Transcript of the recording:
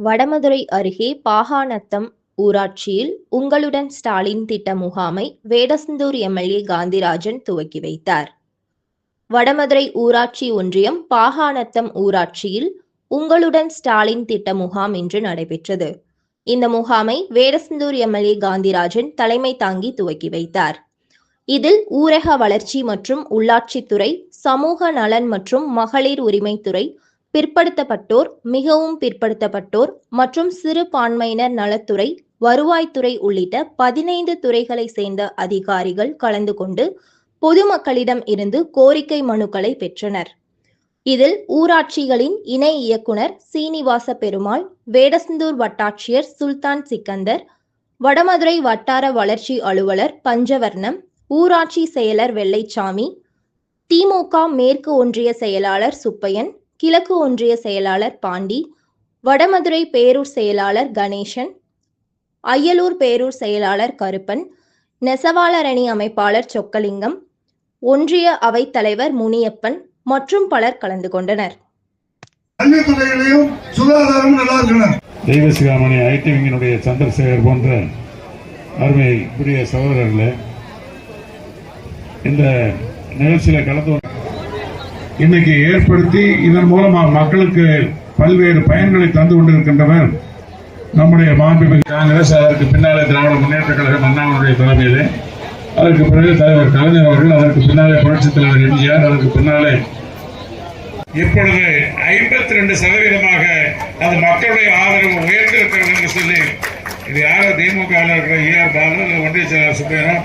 வடமதுரை அருகே பாகாநத்தம் ஊராட்சியில் உங்களுடன் ஸ்டாலின் திட்ட முகாமை வேடசந்தூர் எம்எல்ஏ காந்திராஜன் துவக்கி வைத்தார். வடமதுரை ஊராட்சி ஒன்றியம் பாகாநத்தம் ஊராட்சியில் உங்களுடன் ஸ்டாலின் திட்ட முகாம் இன்று நடைபெற்றது. இந்த முகாமை வேடசந்தூர் எம்எல்ஏ காந்திராஜன் தலைமை தாங்கி துவக்கி வைத்தார். இதில் ஊரக வளர்ச்சி மற்றும் உள்ளாட்சித்துறை சமூக நலன் மற்றும் மகளிர் உரிமைத்துறை பிற்படுத்தப்பட்டோர் மிகவும் பிற்படுத்தப்பட்டோர் மற்றும் சிறுபான்மையினர் நலத்துறை வருவாய்த்துறை உள்ளிட்ட பதினைந்து துறைகளை சேர்ந்த அதிகாரிகள் கலந்து கொண்டு பொதுமக்களிடம் இருந்து கோரிக்கை மனுக்களை பெற்றனர். இதில் ஊராட்சிகளின் இணை இயக்குனர் சீனிவாச பெருமாள் வேடசந்தூர் வட்டாட்சியர் சுல்தான் சிக்கந்தர் வடமதுரை வட்டார வளர்ச்சி அலுவலர் பஞ்சவர்ணம் ஊராட்சி செயலர் வெள்ளைச்சாமி திமுக மேற்கு ஒன்றிய செயலாளர் சுப்பையன் கிழக்கு ஒன்றிய செயலாளர் பாண்டி வடமதுரை பேரூர் செயலாளர் கணேசன் அய்யலூர் பேரூர் செயலாளர் கருப்பன் நெசவாளரணி அமைப்பாளர் சொக்கலிங்கம் ஒன்றிய அவைத் தலைவர் முனியப்பன் மற்றும் பலர் கலந்து கொண்டனர். கல்வித்துறையிலையும் சுகாதாரம் நல்லா இருக்கணும். தெய்வ சிகாமணி ஐடி விங்கினுடைய சந்திரசேகர் போன்ற அருமைக்குரிய சகோதரர்களே இந்த நிகழ்ச்சியில கலந்து இன்னைக்கு ஏற்படுத்தி இதன் மூலமாக மக்களுக்கு பல்வேறு பயன்களை தந்து கொண்டிருக்கின்றவர் நம்முடைய மாண்புமிகு காங்கிரஸ் அதற்கு பின்னாலே திராவிட முன்னேற்ற கழகம் அண்ணாமனுடைய தலைமையிலே. அதற்கு பிறகு தலைவர் கலைஞர் அவர்கள் அதற்கு பின்னாலே புரட்சித் தலைவர் எம்ஜிஆர் அதற்கு பின்னாலே இப்பொழுது ஐம்பத்தி ரெண்டு சதவீதமாக அது மக்களுடைய ஆதரவு உயர்ந்திருக்கிறது என்று சொல்லி இது யாரோ திமுக வில் இருக்கிற ஈஆர் பாலு ஒன்றிய செயலாளர் சுப்பையனும்